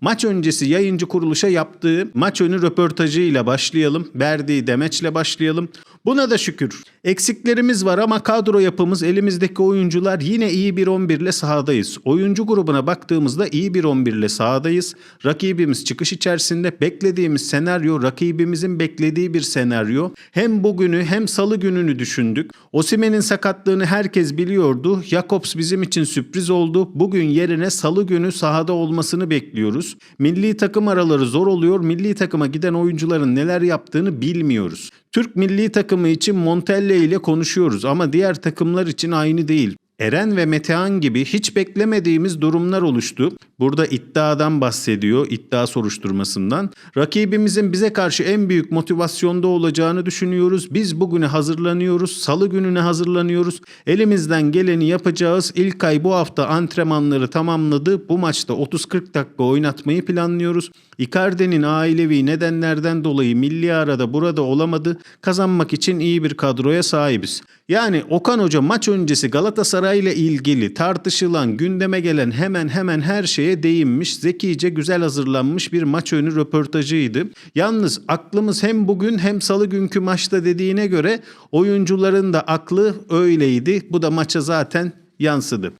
Maç öncesi yayıncı kuruluşa yaptığı maç önü röportajıyla başlayalım. Verdiği demeçle başlayalım. Buna da şükür. Eksiklerimiz var ama kadro yapımız elimizdeki oyuncular yine iyi bir 11 ile sahadayız. Oyuncu grubuna baktığımızda iyi bir 11 ile sahadayız. Rakibimiz çıkış içerisinde beklediğimiz senaryo rakibimizin beklediği bir senaryo. Hem bugünü hem salı gününü düşündük. Osimen'in sakatlığını herkes biliyordu. Jakobs bizim için sürpriz oldu. Bugün yerine salı günü sahada olmasını bekliyoruz. Milli takım araları zor oluyor. Milli takıma giden oyuncuların neler yaptığını bilmiyoruz. Türk milli takımı için Montella ile konuşuyoruz ama diğer takımlar için aynı değil. Eren ve Metehan gibi hiç beklemediğimiz durumlar oluştu. Burada iddiadan bahsediyor, iddia soruşturmasından. Rakibimizin bize karşı en büyük motivasyonda olacağını düşünüyoruz. Biz bugüne hazırlanıyoruz, salı gününe hazırlanıyoruz. Elimizden geleni yapacağız. İlk ay bu hafta antrenmanları tamamladı. Bu maçta 30-40 dakika oynatmayı planlıyoruz. Icardi'nin ailevi nedenlerden dolayı milli arada burada olamadı. Kazanmak için iyi bir kadroya sahibiz. Yani Okan Hoca maç öncesi Galatasaray ile ilgili tartışılan, gündeme gelen hemen hemen her şeye değinmiş. Zekice güzel hazırlanmış bir maç önü röportajıydı. Yalnız aklımız hem bugün hem salı günkü maçta dediğine göre oyuncuların da aklı öyleydi. Bu da maça zaten yansıdı.